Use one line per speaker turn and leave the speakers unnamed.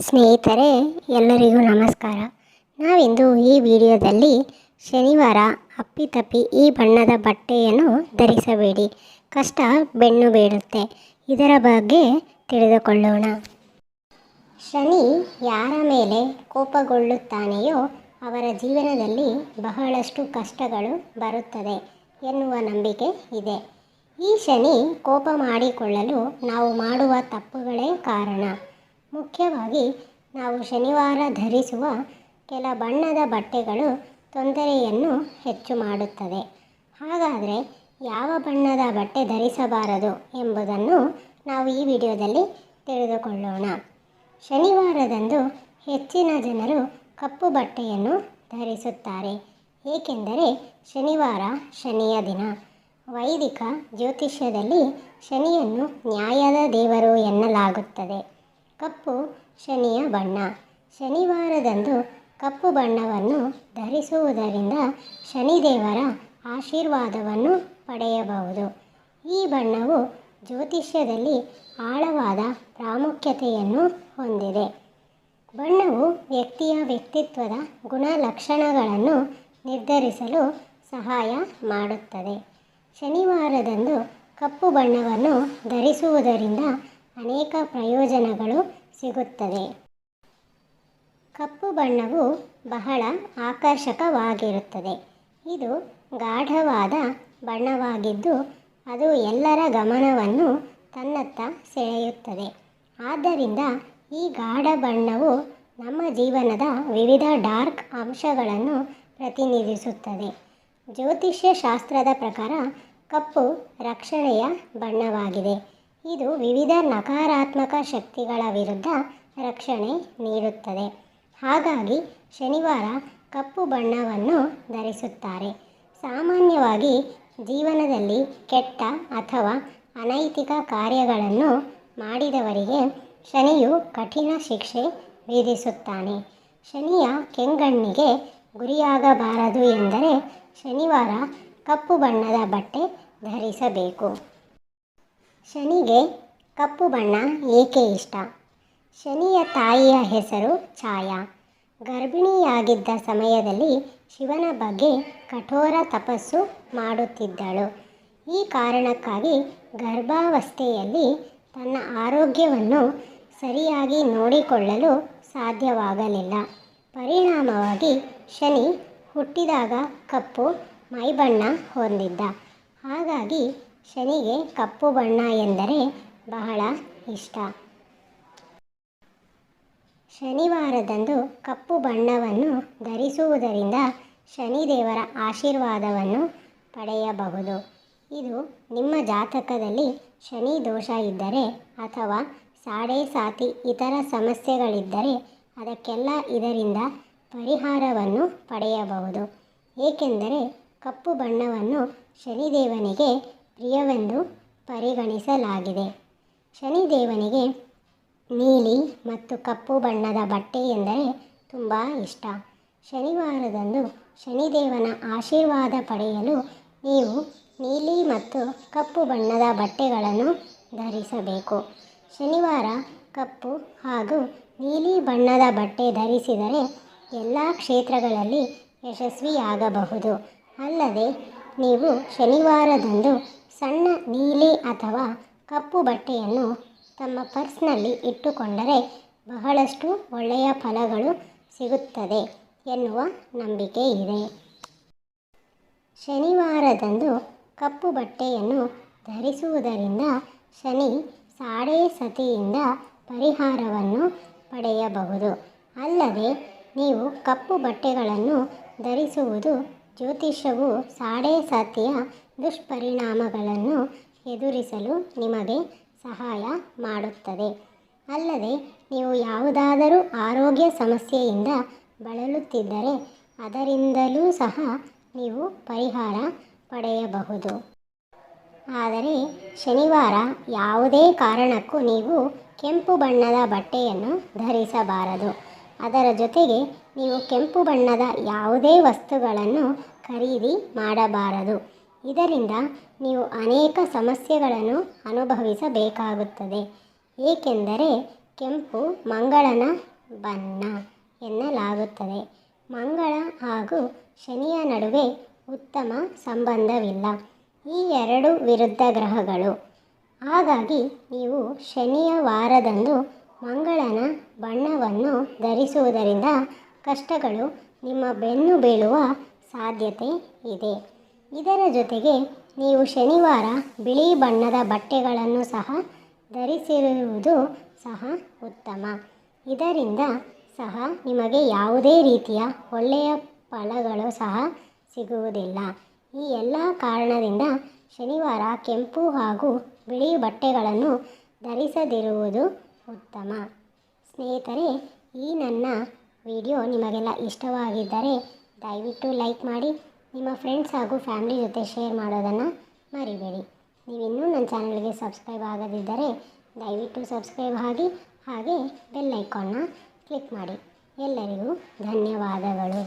ಸ್ನೇಹಿತರೆ, ಎಲ್ಲರಿಗೂ ನಮಸ್ಕಾರ. ನಾವಿಂದು ಈ ವಿಡಿಯೋದಲ್ಲಿ ಶನಿವಾರ ಅಪ್ಪಿತಪ್ಪಿ ಈ ಬಣ್ಣದ ಬಟ್ಟೆಯನ್ನು ಧರಿಸಬೇಡಿ. ಕಷ್ಟ ಬೆನ್ನು ಬೀಳುತ್ತೆ. ಇದರ ಬಗ್ಗೆ ತಿಳಿದುಕೊಳ್ಳೋಣ. ಶನಿ ಯಾರ ಮೇಲೆ ಕೋಪಗೊಳ್ಳುತ್ತಾನೆಯೋ ಅವರ ಜೀವನದಲ್ಲಿ ಬಹಳಷ್ಟು ಕಷ್ಟಗಳು ಬರುತ್ತದೆ ಎನ್ನುವ ನಂಬಿಕೆ ಇದೆ. ಈ ಶನಿ ಕೋಪ ಮಾಡಿಕೊಳ್ಳಲು ನಾವು ಮಾಡುವ ತಪ್ಪುಗಳೇ ಕಾರಣ. ಮುಖ್ಯವಾಗಿ ನಾವು ಶನಿವಾರ ಧರಿಸುವ ಕೆಲ ಬಣ್ಣದ ಬಟ್ಟೆಗಳು ತೊಂದರೆಯನ್ನು ಹೆಚ್ಚು ಮಾಡುತ್ತದೆ. ಹಾಗಾದರೆ ಯಾವ ಬಣ್ಣದ ಬಟ್ಟೆ ಧರಿಸಬಾರದು ಎಂಬುದನ್ನು ನಾವು ಈ ವಿಡಿಯೋದಲ್ಲಿ ತಿಳಿದುಕೊಳ್ಳೋಣ. ಶನಿವಾರದಂದು ಹೆಚ್ಚಿನ ಜನರು ಕಪ್ಪು ಬಟ್ಟೆಯನ್ನು ಧರಿಸುತ್ತಾರೆ. ಏಕೆಂದರೆ ಶನಿವಾರ ಶನಿಯ ದಿನ. ವೈದಿಕ ಜ್ಯೋತಿಷ್ಯದಲ್ಲಿ ಶನಿಯನ್ನು ನ್ಯಾಯದ ದೇವರು ಎನ್ನಲಾಗುತ್ತದೆ. ಕಪ್ಪು ಶನಿಯ ಬಣ್ಣ. ಶನಿವಾರದಂದು ಕಪ್ಪು ಬಣ್ಣವನ್ನು ಧರಿಸುವುದರಿಂದ ಶನಿದೇವರ ಆಶೀರ್ವಾದವನ್ನು ಪಡೆಯಬಹುದು. ಈ ಬಣ್ಣವು ಜ್ಯೋತಿಷ್ಯದಲ್ಲಿ ಆಳವಾದ ಪ್ರಾಮುಖ್ಯತೆಯನ್ನು ಹೊಂದಿದೆ. ಬಣ್ಣವು ವ್ಯಕ್ತಿಯ ವ್ಯಕ್ತಿತ್ವದ ಗುಣಲಕ್ಷಣಗಳನ್ನು ನಿರ್ಧರಿಸಲು ಸಹಾಯ ಮಾಡುತ್ತದೆ. ಶನಿವಾರದಂದು ಕಪ್ಪು ಬಣ್ಣವನ್ನು ಧರಿಸುವುದರಿಂದ ಅನೇಕ ಪ್ರಯೋಜನಗಳು ಸಿಗುತ್ತದೆ. ಕಪ್ಪು ಬಣ್ಣವು ಬಹಳ ಆಕರ್ಷಕವಾಗಿರುತ್ತದೆ. ಇದು ಗಾಢವಾದ ಬಣ್ಣವಾಗಿದ್ದು, ಅದು ಎಲ್ಲರ ಗಮನವನ್ನು ತನ್ನತ್ತ ಸೆಳೆಯುತ್ತದೆ. ಆದ್ದರಿಂದ ಈ ಗಾಢ ಬಣ್ಣವು ನಮ್ಮ ಜೀವನದ ವಿವಿಧ ಡಾರ್ಕ್ ಅಂಶಗಳನ್ನು ಪ್ರತಿನಿಧಿಸುತ್ತದೆ. ಜ್ಯೋತಿಷ್ಯ ಶಾಸ್ತ್ರದ ಪ್ರಕಾರ ಕಪ್ಪು ರಕ್ಷಣೆಯ ಬಣ್ಣವಾಗಿದೆ. ಇದು ವಿವಿಧ ನಕಾರಾತ್ಮಕ ಶಕ್ತಿಗಳ ವಿರುದ್ಧ ರಕ್ಷಣೆ ನೀಡುತ್ತದೆ. ಹಾಗಾಗಿ ಶನಿವಾರ ಕಪ್ಪು ಬಣ್ಣವನ್ನು ಧರಿಸುತ್ತಾರೆ. ಸಾಮಾನ್ಯವಾಗಿ ಜೀವನದಲ್ಲಿ ಕೆಟ್ಟ ಅಥವಾ ಅನೈತಿಕ ಕಾರ್ಯಗಳನ್ನು ಮಾಡಿದವರಿಗೆ ಶನಿಯು ಕಠಿಣ ಶಿಕ್ಷೆ ವಿಧಿಸುತ್ತಾನೆ. ಶನಿಯ ಕೆಂಗಣ್ಣಿಗೆ ಗುರಿಯಾಗಬಾರದು ಎಂದರೆ ಶನಿವಾರ ಕಪ್ಪು ಬಣ್ಣದ ಬಟ್ಟೆ ಧರಿಸಬೇಕು. ಶನಿಗೆ ಕಪ್ಪು ಬಣ್ಣ ಏಕೆ ಇಷ್ಟ? ಶನಿಯ ತಾಯಿಯ ಹೆಸರು ಛಾಯಾ. ಗರ್ಭಿಣಿಯಾಗಿದ್ದ ಸಮಯದಲ್ಲಿ ಶಿವನ ಬಗ್ಗೆ ಕಠೋರ ತಪಸ್ಸು ಮಾಡುತ್ತಿದ್ದಳು. ಈ ಕಾರಣಕ್ಕಾಗಿ ಗರ್ಭಾವಸ್ಥೆಯಲ್ಲಿ ತನ್ನ ಆರೋಗ್ಯವನ್ನು ಸರಿಯಾಗಿ ನೋಡಿಕೊಳ್ಳಲು ಸಾಧ್ಯವಾಗಲಿಲ್ಲ. ಪರಿಣಾಮವಾಗಿ ಶನಿ ಹುಟ್ಟಿದಾಗ ಕಪ್ಪು ಮೈಬಣ್ಣ ಹೊಂದಿದ್ದ. ಹಾಗಾಗಿ ಶನಿಗೆ ಕಪ್ಪು ಬಣ್ಣ ಎಂದರೆ ಬಹಳ ಇಷ್ಟ. ಶನಿವಾರದಂದು ಕಪ್ಪು ಬಣ್ಣವನ್ನು ಧರಿಸುವುದರಿಂದ ಶನಿದೇವರ ಆಶೀರ್ವಾದವನ್ನು ಪಡೆಯಬಹುದು. ಇದು ನಿಮ್ಮ ಜಾತಕದಲ್ಲಿ ಶನಿ ದೋಷ ಇದ್ದರೆ ಅಥವಾ ಸಾಡೆ ಸಾತಿ ಇತರ ಸಮಸ್ಯೆಗಳಿದ್ದರೆ ಅದಕ್ಕೆಲ್ಲ ಇದರಿಂದ ಪರಿಹಾರವನ್ನು ಪಡೆಯಬಹುದು. ಏಕೆಂದರೆ ಕಪ್ಪು ಬಣ್ಣವನ್ನು ಶನಿದೇವನಿಗೆ ಪ್ರಿಯವೆಂದು ಪರಿಗಣಿಸಲಾಗಿದೆ. ಶನಿದೇವನಿಗೆ ನೀಲಿ ಮತ್ತು ಕಪ್ಪು ಬಣ್ಣದ ಬಟ್ಟೆ ಎಂದರೆ ತುಂಬ ಇಷ್ಟ. ಶನಿವಾರದಂದು ಶನಿದೇವನ ಆಶೀರ್ವಾದ ಪಡೆಯಲು ನೀವು ನೀಲಿ ಮತ್ತು ಕಪ್ಪು ಬಣ್ಣದ ಬಟ್ಟೆಗಳನ್ನು ಧರಿಸಬೇಕು. ಶನಿವಾರ ಕಪ್ಪು ಹಾಗೂ ನೀಲಿ ಬಣ್ಣದ ಬಟ್ಟೆ ಧರಿಸಿದರೆ ಎಲ್ಲ ಕ್ಷೇತ್ರಗಳಲ್ಲಿ ಯಶಸ್ವಿಯಾಗಬಹುದು. ಅಲ್ಲದೆ ನೀವು ಶನಿವಾರದಂದು ಸಣ್ಣ ನೀಲಿ ಅಥವಾ ಕಪ್ಪು ಬಟ್ಟೆಯನ್ನು ತಮ್ಮ ಪರ್ಸ್ನಲ್ಲಿ ಇಟ್ಟುಕೊಂಡರೆ ಬಹಳಷ್ಟು ಒಳ್ಳೆಯ ಫಲಗಳು ಸಿಗುತ್ತದೆ ಎನ್ನುವ ನಂಬಿಕೆ ಇದೆ. ಶನಿವಾರದಂದು ಕಪ್ಪು ಬಟ್ಟೆಯನ್ನು ಧರಿಸುವುದರಿಂದ ಶನಿ ಸಾಡೆ ಸತಿಯಿಂದ ಪರಿಹಾರವನ್ನು ಪಡೆಯಬಹುದು. ಅಲ್ಲದೆ ನೀವು ಕಪ್ಪು ಬಟ್ಟೆಗಳನ್ನು ಧರಿಸುವುದು ಜ್ಯೋತಿಷ್ಯವು ಸಾಡೆ ಸಾತಿಯ ದುಷ್ಪರಿಣಾಮಗಳನ್ನು ಎದುರಿಸಲು ನಿಮಗೆ ಸಹಾಯ ಮಾಡುತ್ತದೆ. ಅಲ್ಲದೆ, ನೀವು ಯಾವುದಾದರೂ ಆರೋಗ್ಯ ಸಮಸ್ಯೆಯಿಂದ ಬಳಲುತ್ತಿದ್ದರೆ ಅದರಿಂದಲೂ ಸಹ ನೀವು ಪರಿಹಾರ ಪಡೆಯಬಹುದು. ಆದರೆ, ಶನಿವಾರ ಯಾವುದೇ ಕಾರಣಕ್ಕೂ ನೀವು ಕೆಂಪು ಬಣ್ಣದ ಬಟ್ಟೆಯನ್ನು ಧರಿಸಬಾರದು. ಅದರ ಜೊತೆಗೆ ನೀವು ಕೆಂಪು ಬಣ್ಣದ ಯಾವುದೇ ವಸ್ತುಗಳನ್ನು ಖರೀದಿ ಮಾಡಬಾರದು. ಇದರಿಂದ ನೀವು ಅನೇಕ ಸಮಸ್ಯೆಗಳನ್ನು ಅನುಭವಿಸಬೇಕಾಗುತ್ತದೆ. ಏಕೆಂದರೆ ಕೆಂಪು ಮಂಗಳನ ಬಣ್ಣ ಎನ್ನಲಾಗುತ್ತದೆ. ಮಂಗಳ ಹಾಗೂ ಶನಿಯ ನಡುವೆ ಉತ್ತಮ ಸಂಬಂಧವಿಲ್ಲ. ಈ ಎರಡು ವಿರುದ್ಧ ಗ್ರಹಗಳು. ಹಾಗಾಗಿ ನೀವು ಶನಿಯ ವಾರದಂದು ಮಂಗಳನ ಬಣ್ಣವನ್ನು ಧರಿಸುವುದರಿಂದ ಕಷ್ಟಗಳು ನಿಮ್ಮ ಬೆನ್ನು ಬೀಳುವ ಸಾಧ್ಯತೆ ಇದೆ. ಇದರ ಜೊತೆಗೆ ನೀವು ಶನಿವಾರ ಬಿಳಿ ಬಣ್ಣದ ಬಟ್ಟೆಗಳನ್ನು ಸಹ ಧರಿಸಿರುವುದು ಸಹ ಉತ್ತಮ. ಇದರಿಂದ ಸಹ ನಿಮಗೆ ಯಾವುದೇ ರೀತಿಯ ಒಳ್ಳೆಯ ಫಲಗಳು ಸಹ ಸಿಗುವುದಿಲ್ಲ. ಈ ಎಲ್ಲ ಕಾರಣದಿಂದ ಶನಿವಾರ ಕೆಂಪು ಹಾಗೂ ಬಿಳಿ ಬಟ್ಟೆಗಳನ್ನು ಧರಿಸದಿರುವುದು ಉತ್ತಮ. ಸ್ನೇಹಿತರೆ, ಈ ನನ್ನ ವಿಡಿಯೋ ನಿಮಗೆಲ್ಲ ಇಷ್ಟವಾಗಿದ್ದರೆ ದಯವಿಟ್ಟು ಲೈಕ್ ಮಾಡಿ ನಿಮ್ಮ ಫ್ರೆಂಡ್ಸ್ ಹಾಗೂ ಫ್ಯಾಮಿಲಿ ಜೊತೆ ಶೇರ್ ಮಾಡೋದನ್ನು ಮರಿಬೇಡಿ. ನೀವಿನ್ನೂ ನನ್ನ ಚಾನಲ್ಗೆ ಸಬ್ಸ್ಕ್ರೈಬ್ ಆಗದಿದ್ದರೆ ದಯವಿಟ್ಟು ಸಬ್ಸ್ಕ್ರೈಬ್ ಆಗಿ, ಹಾಗೆ ಬೆಲ್ ಐಕಾನ್ನ ಕ್ಲಿಕ್ ಮಾಡಿ. ಎಲ್ಲರಿಗೂ ಧನ್ಯವಾದಗಳು.